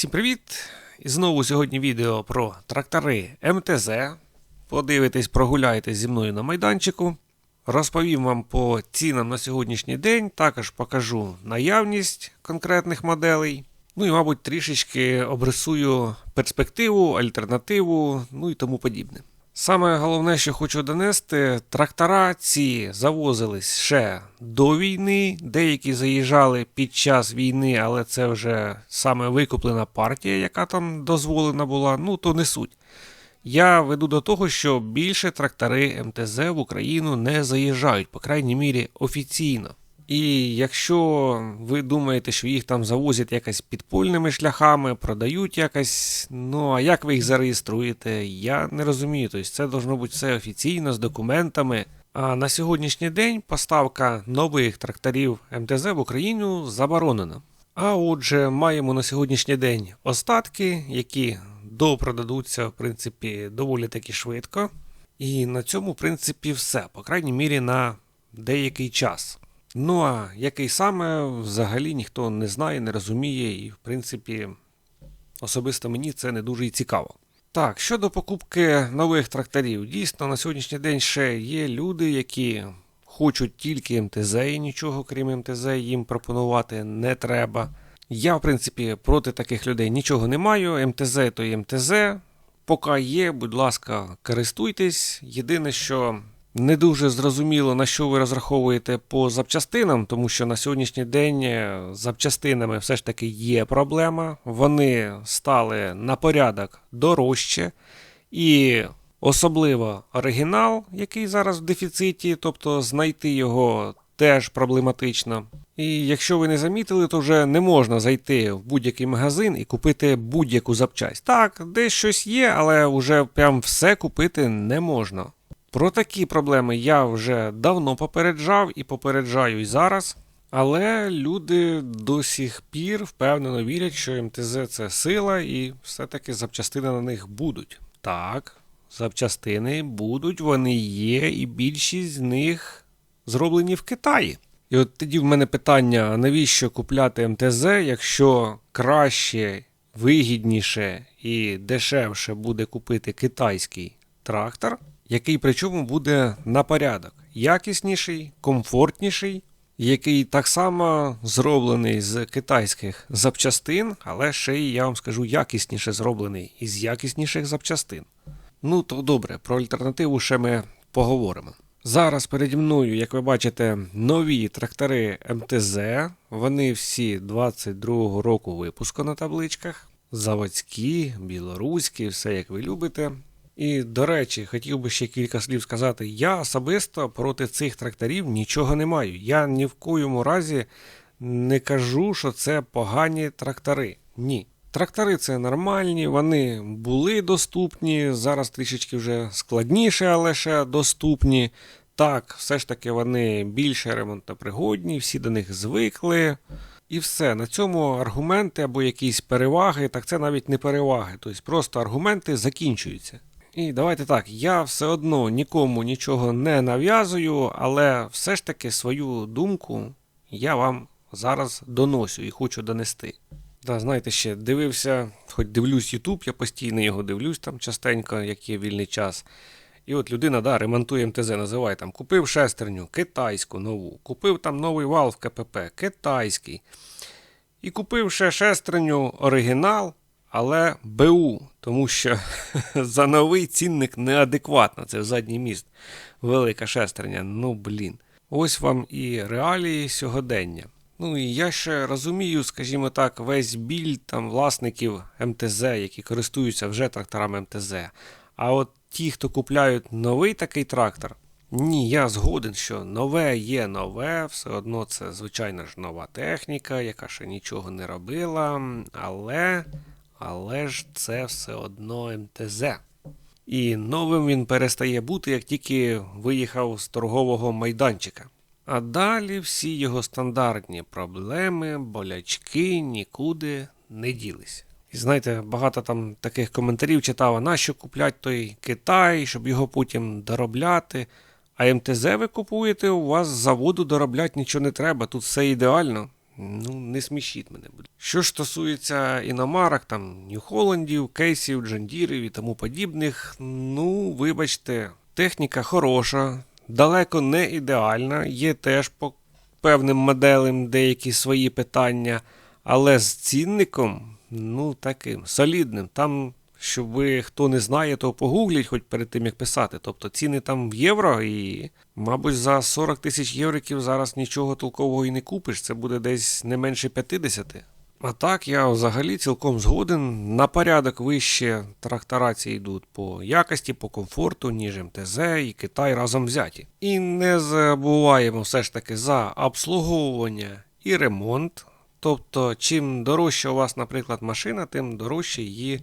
Всім привіт! І знову сьогодні відео про трактори МТЗ. Подивитесь, прогуляйтесь зі мною на майданчику. Розповім вам по цінам на сьогоднішній день, також покажу наявність конкретних моделей. Ну і, мабуть, трішечки обрисую перспективу, альтернативу, ну і тому подібне. Саме головне, що хочу донести, трактора ці завозились ще до війни. Деякі заїжджали під час війни, але це вже саме викуплена партія, яка там дозволена була. Ну то не суть. Я веду до того, що більше трактори МТЗ в Україну не заїжджають, по крайній мірі офіційно. І якщо ви думаєте, що їх там завозять якось підпольними шляхами, продають якось, ну а як ви їх зареєструєте, я не розумію. Тобто це должно бути все офіційно з документами. А на сьогоднішній день поставка нових тракторів МТЗ в Україну заборонена. А отже, маємо на сьогоднішній день остатки, які допродадуться, в принципі, доволі таки швидко. І на цьому, в принципі, все, по крайній мірі, на деякий час. Ну а який саме взагалі ніхто не знає, не розуміє, і, в принципі, особисто мені це не дуже і цікаво. Так, щодо покупки нових тракторів, дійсно на сьогоднішній день ще є люди, які хочуть тільки МТЗ і нічого крім МТЗ їм пропонувати не треба. Я, в принципі, проти таких людей нічого не маю. МТЗ то МТЗ. Поки є, будь ласка, користуйтесь. Єдине, що не дуже зрозуміло, на що ви розраховуєте по запчастинам, тому що на сьогоднішній день е, з запчастинами все ж таки є проблема. Вони стали на порядок дорожче. І особливо оригінал, який зараз в дефіциті, тобто знайти його теж проблематично. І якщо ви не замітили, то вже не можна зайти в будь-який магазин і купити будь-яку запчасть. Так, десь щось є, але вже прям все купити не можна. Про такі проблеми я вже давно попереджав і попереджаю і зараз. Але люди до сих пір впевнено вірять, що МТЗ це сила, і все-таки запчастини на них будуть. Так, запчастини будуть, вони є, і більшість з них зроблені в Китаї. І от тоді в мене питання: навіщо купляти МТЗ, якщо краще, вигідніше і дешевше буде купити китайський трактор, який причому буде на порядок якісніший, комфортніший, який так само зроблений з китайських запчастин, але ще й я вам скажу якісніше зроблений із якісніших запчастин. Ну то добре, про альтернативу ще ми поговоримо. Зараз переді мною, як ви бачите, нові трактори МТЗ. Вони всі 22-го року випуску на табличках. Заводські, білоруські, все як ви любите. І, до речі, хотів би ще кілька слів сказати. Я особисто проти цих тракторів нічого не маю. Я ні в коєму разі не кажу, що це погані трактори. Ні. Трактори це нормальні, вони були доступні, зараз трішечки вже складніше, але ще доступні. Так, все ж таки вони більше ремонтопригодні, всі до них звикли. І все. На цьому аргументи або якісь переваги, так це навіть не переваги, тобто просто аргументи закінчуються. І давайте так, я все одно нікому нічого не нав'язую, але все ж таки свою думку я вам зараз доносю і хочу донести. Да, знаєте, ще дивився, хоч дивлюсь YouTube, я постійно його дивлюсь там частенько, як є вільний час. І от людина да, ремонтує МТЗ, називає там, купив шестерню китайську нову, купив там новий вал в КПП, китайський. І купив ще шестерню оригінал, але БУ, тому що за новий цінник неадекватно. Це в задній міст. Велика шестерня. Ну блін. Ось вам і реалії сьогодення. Ну і я ще розумію, скажімо так, весь біль там власників МТЗ, які користуються вже тракторами МТЗ. А от ті, хто купляють новий такий трактор, ні, я згоден, що нове є нове, все одно це, звичайно ж, нова техніка, яка ще нічого не робила, але, але ж це все одно МТЗ. І новим він перестає бути, як тільки виїхав з торгового майданчика. А далі всі його стандартні проблеми, болячки нікуди не ділися. І знаєте, багато там таких коментарів читав, а нащо куплять той Китай, щоб його потім доробляти. А МТЗ ви купуєте, у вас з заводу доробляти нічого не треба, тут все ідеально. Ну, не смішіть мене. Що ж стосується іномарок, там Нью-Холландів, кейсів, джандірів і тому подібних, ну, вибачте, техніка хороша, далеко не ідеальна, є теж по певним моделям деякі свої питання, але з цінником, ну, таким солідним. Там, щоб ви хто не знає, то погугліть хоч перед тим, як писати. Тобто ціни там в євро, і, мабуть, за 40 тисяч євриків зараз нічого толкового і не купиш. Це буде десь не менше 50. А так, я взагалі цілком згоден. На порядок вище трактора ці йдуть по якості, по комфорту, ніж МТЗ і Китай разом взяті. І не забуваємо все ж таки за обслуговування і ремонт. Тобто, чим дорожча у вас, наприклад, машина, тим дорожче її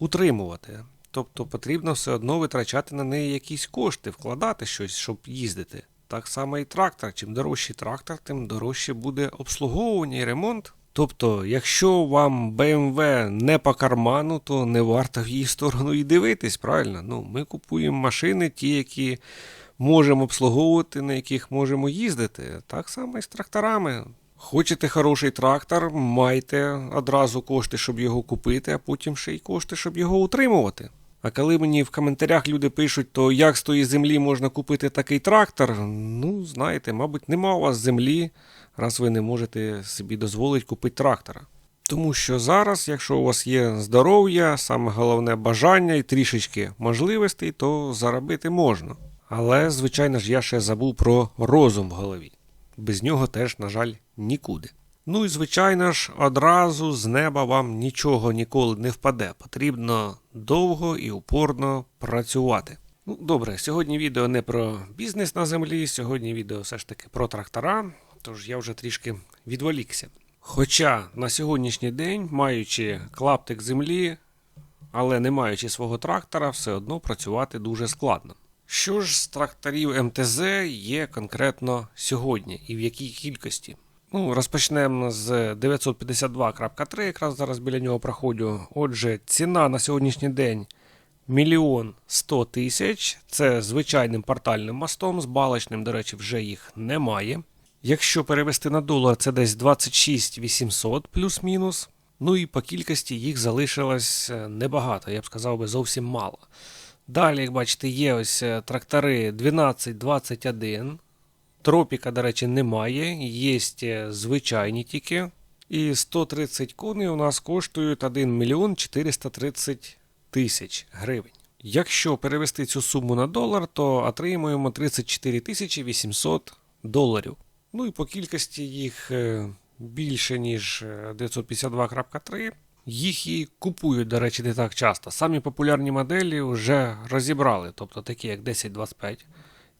утримувати. Тобто потрібно все одно витрачати на неї якісь кошти, вкладати щось, щоб їздити. Так само і трактор. Чим дорожчий трактор, тим дорожче буде обслуговування і ремонт. Тобто, якщо вам BMW не по карману, то не варто в її сторону і дивитись, правильно? Ну, ми купуємо машини, ті, які можемо обслуговувати, на яких можемо їздити. Так само і з тракторами. Хочете хороший трактор, майте одразу кошти, щоб його купити, а потім ще й кошти, щоб його утримувати. А коли мені в коментарях люди пишуть, то як з тої землі можна купити такий трактор, ну, знаєте, мабуть, нема у вас землі, раз ви не можете собі дозволити купити трактора. Тому що зараз, якщо у вас є здоров'я, саме головне бажання і трішечки можливостей, то заробити можна. Але, звичайно ж, я ще забув про розум в голові. Без нього теж, на жаль, нікуди. Ну і звичайно ж, одразу з неба вам нічого ніколи не впаде. Потрібно довго і упорно працювати. Ну, добре, сьогодні відео не про бізнес на землі, сьогодні відео все ж таки про трактора, тож я вже трішки відволікся. Хоча на сьогоднішній день, маючи клаптик землі, але не маючи свого трактора, все одно працювати дуже складно. Що ж з тракторів МТЗ є конкретно сьогодні і в якій кількості? Ну, розпочнемо з 952.3, якраз зараз біля нього проходжу. Отже, ціна на сьогоднішній день мільйон 100 тисяч. Це звичайним портальним мостом, з балочним, до речі, вже їх немає. Якщо перевести на долар, це десь 26 800 плюс-мінус. Ну і по кількості їх залишилось е, небагато, я б сказав би зовсім мало. Далі, як бачите, є ось е, трактори 1221. Тропіка, до речі, немає, є е, звичайні тільки. І 130 коней у нас коштують 1 мільйон 430 тисяч гривень. Якщо перевести цю суму на долар, то отримуємо 34 тисячі 800 доларів. Ну і по кількості їх е, більше, ніж е, 952.3. Їх і купують, до речі, не так часто. Самі популярні моделі вже розібрали, тобто такі як 1025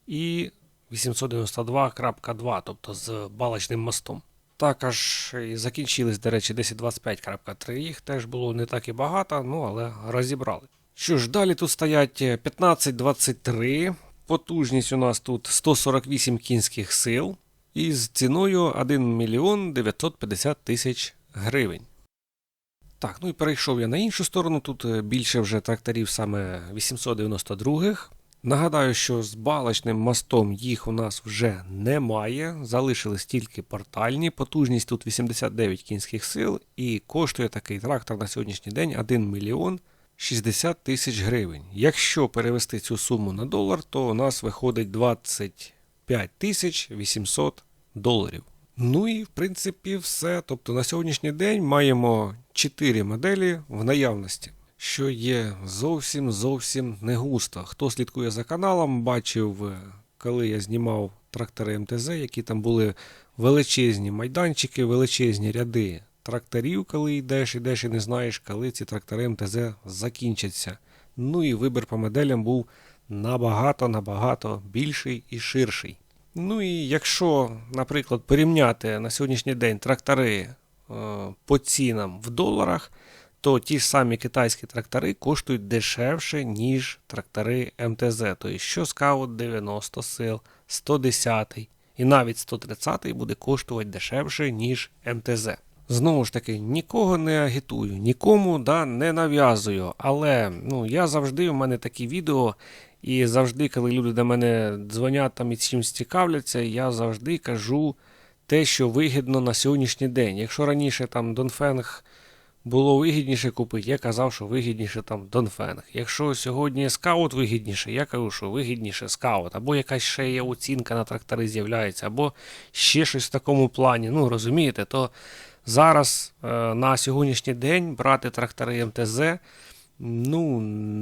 і 892.2, тобто з балочним мостом. Також і закінчились, до речі, 1025.3. Їх теж було не так і багато, ну але розібрали. Що ж, далі тут стоять 1523. Потужність у нас тут 148 кінських сил. І з ціною 1 мільйон 950 тисяч гривень. Так, ну і перейшов я на іншу сторону. Тут е, більше вже тракторів саме 892-х. Нагадаю, що з балочним мостом їх у нас вже немає. Залишились тільки портальні. Потужність тут 89 кінських сил, і коштує такий трактор на сьогоднішній день 1 мільйон 60 тисяч гривень. Якщо перевести цю суму на долар, то у нас виходить 25 тисяч 800 доларів. Ну і в принципі все. Тобто на сьогоднішній день маємо 4 моделі в наявності, що є зовсім зовсім не густо. Хто слідкує за каналом, бачив, е, коли я знімав трактори МТЗ, які там були величезні майданчики, величезні ряди тракторів, коли йдеш, йдеш і не знаєш, коли ці трактори МТЗ закінчаться. Ну і вибір по моделям був набагато-набагато більший і ширший. Ну і якщо, наприклад, порівняти на сьогоднішній день трактори е, по цінам в доларах, то ті ж самі китайські трактори коштують дешевше, ніж трактори МТЗ. Тобто, що Scout 90 сил, 110 і навіть 130 буде коштувати дешевше, ніж МТЗ. Знову ж таки, нікого не агітую, нікому да, не нав'язую. Але ну, я завжди, у мене такі відео, і завжди, коли люди до мене дзвонять там і чимось цікавляться, я завжди кажу те, що вигідно на сьогоднішній день. Якщо раніше там Донфенг було вигідніше купити, я казав, що вигідніше там Донфенг. Якщо сьогодні скаут вигідніше, я кажу, що вигідніше скаут, або якась ще є оцінка на трактори з'являється, або ще щось в такому плані. Ну розумієте, то зараз е, на сьогоднішній день брати трактори МТЗ ну,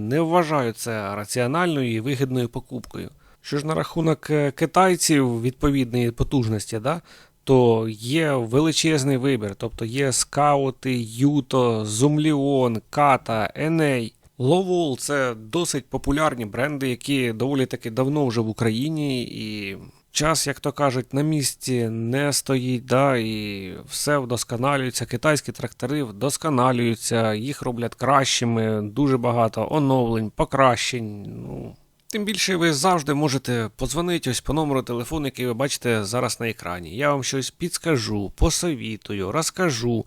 не вважаю це раціональною і вигідною покупкою. Що ж на рахунок е, китайців відповідної потужності, да, то є величезний вибір. Тобто є скаути, Юто, Зумліон, Ката, Еней. Ловол це досить популярні бренди, які доволі таки давно вже в Україні, і час, як то кажуть, на місці не стоїть, да, і все вдосконалюється. Китайські трактори вдосконалюються, їх роблять кращими, дуже багато оновлень, покращень. Ну, Тим більше ви завжди можете подзвонити ось по номеру телефону, який ви бачите зараз на екрані. Я вам щось підскажу, посовітую, розкажу.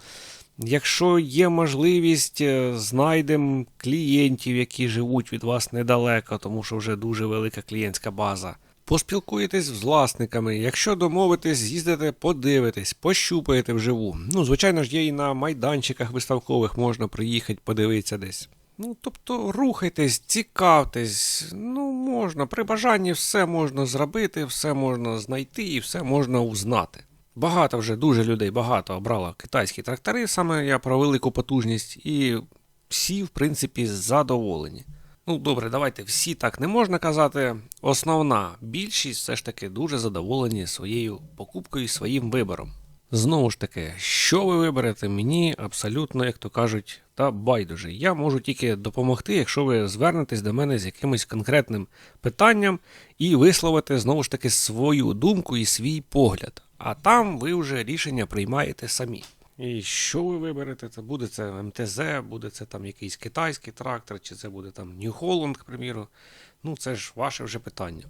Якщо є можливість, е, знайдемо клієнтів, які живуть від вас недалеко, тому що вже дуже велика клієнтська база. Поспілкуєтесь з власниками. Якщо домовитесь, з'їздите, подивитесь, пощупаєте вживу. Ну, звичайно ж, є і на майданчиках виставкових можна приїхати, подивитися десь. Ну, тобто, рухайтесь, цікавтесь, ну, можна, при бажанні все можна зробити, все можна знайти і все можна узнати. Багато вже дуже людей багато обрало китайські трактори, саме я про велику потужність, і всі, в принципі, задоволені. Ну, добре, давайте всі так не можна казати. Основна більшість все ж таки дуже задоволені своєю покупкою і своїм вибором. Знову ж таки, що ви виберете, мені абсолютно, як то кажуть, та байдуже. Я можу тільки допомогти, якщо ви звернетесь до мене з якимось конкретним питанням і висловите знову ж таки свою думку і свій погляд. А там ви вже рішення приймаєте самі. І що ви виберете? Це буде це МТЗ, буде це там якийсь китайський трактор, чи це буде там New Holland, к приміру. Ну, це ж ваше вже питання.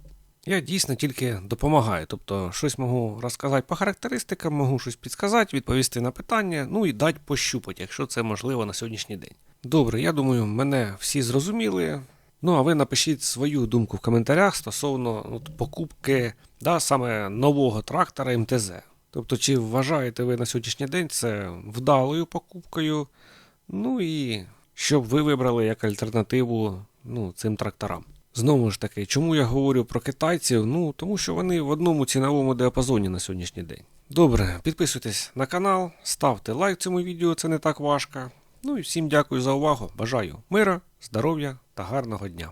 Я дійсно тільки допомагаю. Тобто, щось можу розказати по характеристикам, можу щось підказати, відповісти на питання, ну і дати пощупати, якщо це можливо на сьогоднішній день. Добре, я думаю, мене всі зрозуміли. Ну, а ви напишіть свою думку в коментарях стосовно от, покупки да, саме нового трактора МТЗ. Тобто, чи вважаєте ви на сьогоднішній день це вдалою покупкою? Ну і щоб ви вибрали як альтернативу ну, цим тракторам. Знову ж таки, чому я говорю про китайців? Ну, тому що вони в одному ціновому діапазоні на сьогоднішній день. Добре, підписуйтесь на канал, ставте лайк цьому відео, це не так важко. Ну і всім дякую за увагу. Бажаю мира, здоров'я та гарного дня.